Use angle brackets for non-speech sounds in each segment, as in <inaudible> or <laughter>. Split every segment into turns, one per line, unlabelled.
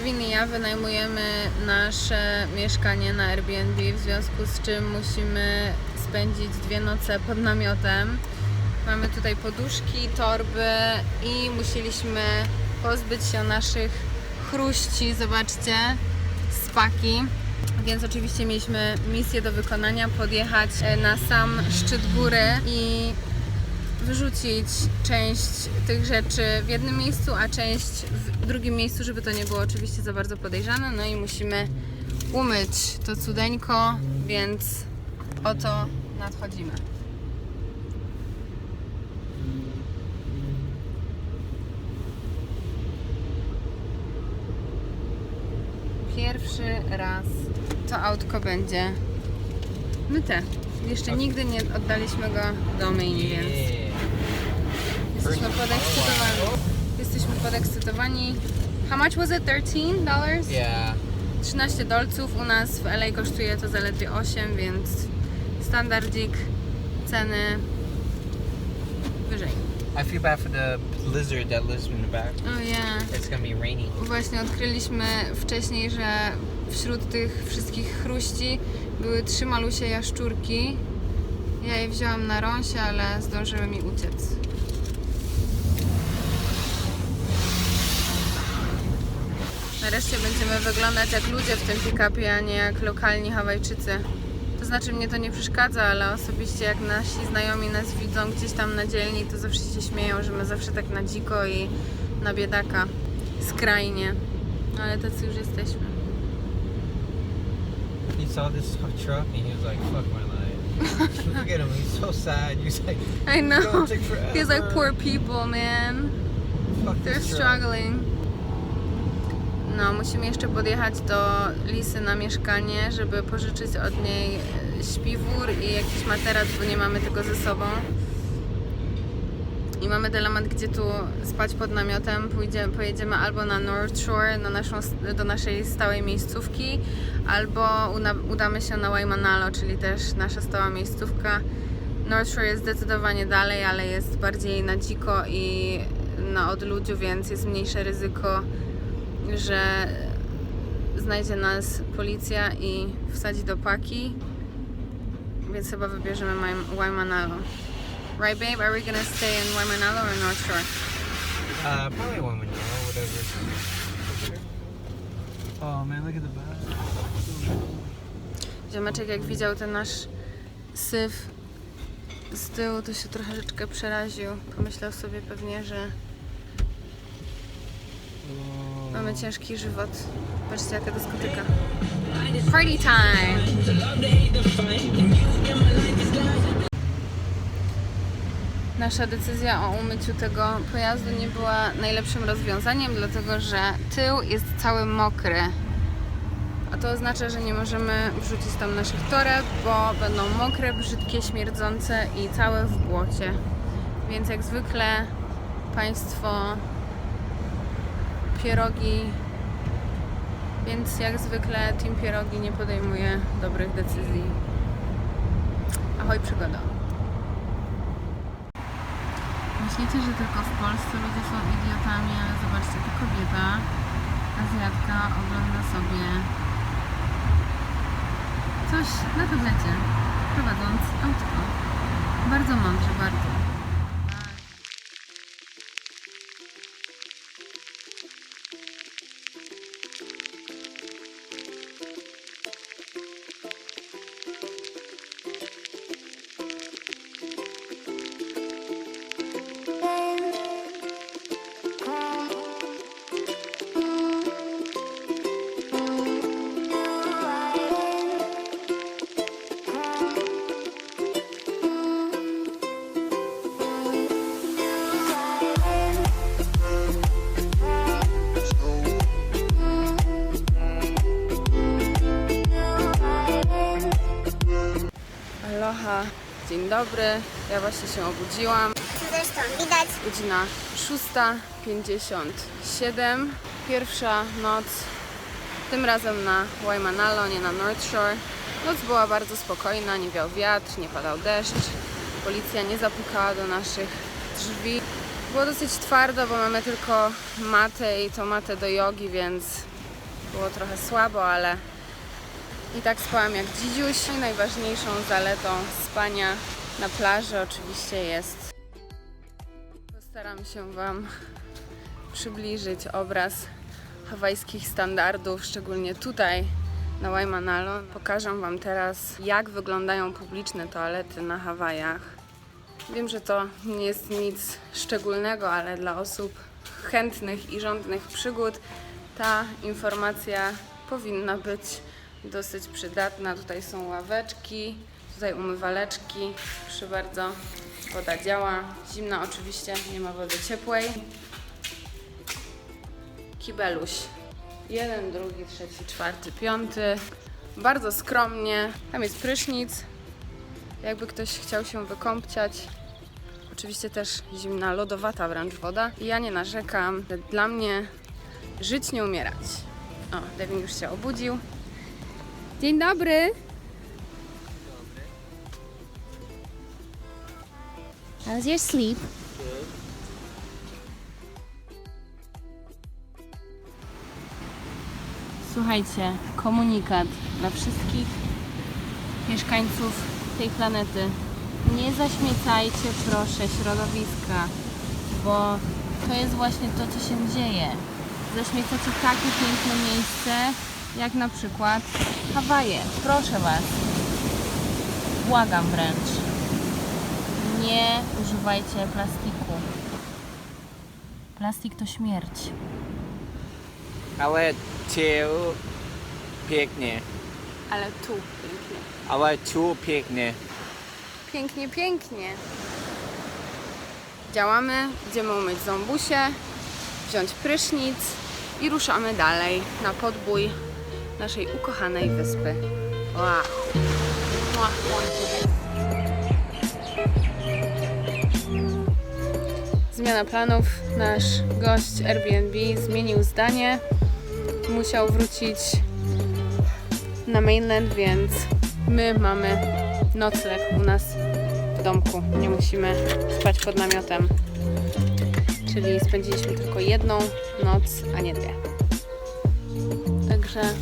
Lewin i ja wynajmujemy nasze mieszkanie na Airbnb, w związku z czym musimy spędzić dwie noce pod namiotem. Mamy tutaj poduszki, torby i musieliśmy pozbyć się naszych chruści, zobaczcie, z paki. Więc oczywiście mieliśmy misję do wykonania, podjechać e, na sam szczyt góry i wyrzucić część tych rzeczy w jednym miejscu, a część w drugim miejscu, żeby to nie było oczywiście za bardzo podejrzane. No i musimy umyć to cudeńko, więc oto nadchodzimy. Pierwszy raz to autko będzie myte. Jeszcze nigdy nie oddaliśmy go do main, więc jesteśmy podekscytowani. Jesteśmy podekscytowani. How much was it? 13 dollars?
Yeah.
13 dolców. U nas w LA kosztuje to zaledwie 8, więc standardzik ceny wyżej.
I feel bad for the lizard that lives in the back.
Oh yeah.
It's gonna be rainy.
Właśnie odkryliśmy wcześniej, że wśród tych wszystkich chruści były trzy malusie jaszczurki. Ja je wzięłam na rąsie, ale zdążyły mi uciec. Nareszcie będziemy wyglądać jak ludzie w tym pick-upie, a nie jak lokalni Hawajczycy. To znaczy mnie to nie przeszkadza, ale osobiście jak nasi znajomi nas widzą gdzieś tam na dzielni, to zawsze się śmieją, że my zawsze tak na dziko i na biedaka. Skrajnie. Ale tacy już jesteśmy.
He saw this truck and he was like, "Fuck my life." <laughs> Look at him. He's so sad. He's like,
I know. He's like poor people, man.
"Fuck
They're
this truck."
struggling. No, musimy jeszcze podjechać do Lisy na mieszkanie, żeby pożyczyć od niej e, śpiwór i jakiś materac, bo nie mamy tego ze sobą. I mamy dylemat, gdzie tu spać pod namiotem. Pójdzie, pojedziemy albo na North Shore, na naszą, do naszej stałej miejscówki, albo udamy się na Waimanalo, czyli też nasza stała miejscówka. North Shore jest zdecydowanie dalej, ale jest bardziej na dziko i na odludziu, więc jest mniejsze ryzyko, że znajdzie nas policja i wsadzi do paki. Więc chyba wybierzemy Waim- Waimanalo. Right, babe? Are we gonna stay in Waimanalo or North Shore?
Uh, probably no, whatever. Oh man, look at the back.
Ziomeczek jak widział ten nasz syf z tyłu, to się troszeczkę przeraził. Pomyślał sobie pewnie, że mamy ciężki żywot. Patrzcie jaka dyskoteka. Party time! Nasza decyzja o umyciu tego pojazdu nie była najlepszym rozwiązaniem, dlatego że tył jest cały mokry. A to oznacza, że nie możemy wrzucić tam naszych toreb, bo będą mokre, brzydkie, śmierdzące i całe w błocie. Więc jak zwykle państwo pierogi, więc jak zwykle Team Pierogi nie podejmuje dobrych decyzji. Ahoj przygoda. Myślicie, że tylko w Polsce ludzie są idiotami, ale zobaczcie, ta kobieta, Azjatka, ogląda sobie coś na tablecie, prowadząc autko. Bardzo mądrze, bardzo. Dzień dobry. Ja właśnie się obudziłam.
Zresztą widać,
Godzina 6.57. Pierwsza noc, tym razem na Waimanalo, nie na North Shore. Noc była bardzo spokojna, nie wiał wiatr, nie padał deszcz. Policja nie zapukała do naszych drzwi. Było dosyć twardo, bo mamy tylko matę i to matę do jogi, więc było trochę słabo, ale i tak spałam jak dzidziuś. Najważniejszą zaletą spania na plaży oczywiście jest. Postaram się Wam przybliżyć obraz hawajskich standardów, szczególnie tutaj na Waimanalo. Pokażę Wam teraz, jak wyglądają publiczne toalety na Hawajach. Wiem, że to nie jest nic szczególnego, ale dla osób chętnych i żądnych przygód ta informacja powinna być dosyć przydatna. Tutaj są ławeczki, tutaj umywaleczki. Proszę bardzo, woda działa. Zimna oczywiście, nie ma wody ciepłej. Kibeluś. Jeden, drugi, trzeci, czwarty, piąty. Bardzo skromnie. Tam jest prysznic. Jakby ktoś chciał się wykąpciać. Oczywiście też zimna, lodowata wręcz woda. I ja nie narzekam. Dla mnie żyć nie umierać. O, Devin już się obudził. Dzień dobry. How's your sleep? Słuchajcie, komunikat dla wszystkich mieszkańców tej planety. Nie zaśmiecajcie proszę środowiska, bo to jest właśnie to, co się dzieje. Zaśmiecacie takie piękne miejsce, jak na przykład Hawaje. Proszę Was, błagam wręcz, nie używajcie plastiku. Plastik to śmierć.
Ale tu pięknie.
Ale tu pięknie.
Ale tu pięknie.
Pięknie, pięknie. Działamy, idziemy umyć ząbusie, wziąć prysznic i ruszamy dalej na podbój naszej ukochanej wyspy. Wow. Zmiana planów. Nasz gość Airbnb zmienił zdanie. Musiał wrócić na mainland, więc my mamy nocleg u nas w domku. Nie musimy spać pod namiotem. Czyli spędziliśmy tylko jedną noc, a nie dwie. Także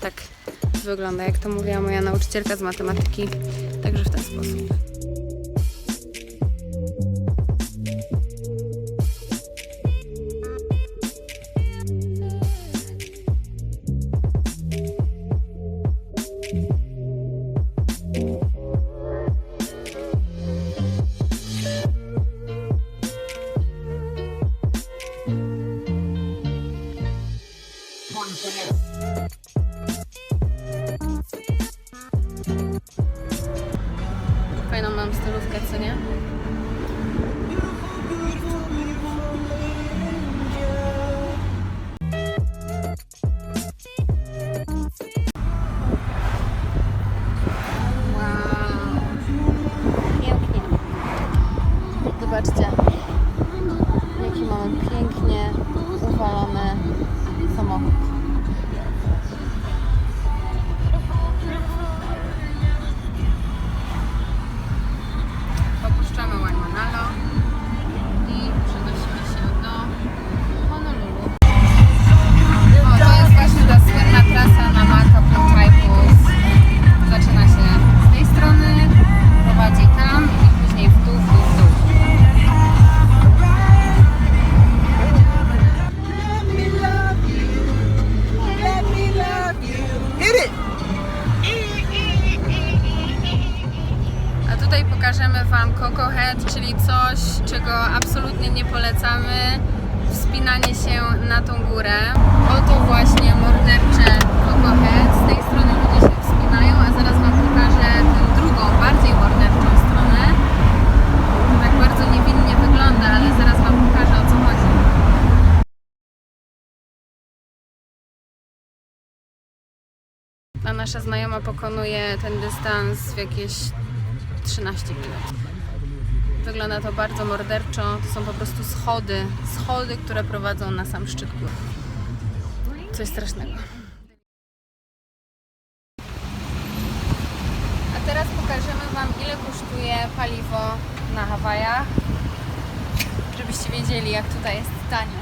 tak wygląda, jak to mówiła moja nauczycielka z matematyki. Także w ten sposób. Polecamy. Wspinanie się na tą górę. Oto właśnie mordercze Head. Z tej strony ludzie się wspinają, a zaraz Wam pokażę tę drugą, bardziej morderczą stronę. To tak bardzo niewinnie wygląda, ale zaraz Wam pokażę o co chodzi. A nasza znajoma pokonuje ten dystans w jakieś 13 minut. Wygląda to bardzo morderczo. To są po prostu schody, schody, które prowadzą na sam szczyt góry. Coś strasznego. A teraz pokażemy Wam, ile kosztuje paliwo na Hawajach, żebyście wiedzieli, jak tutaj jest tanio.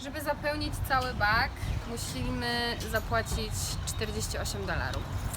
Żeby zapełnić cały bak, musimy zapłacić 48 dolarów.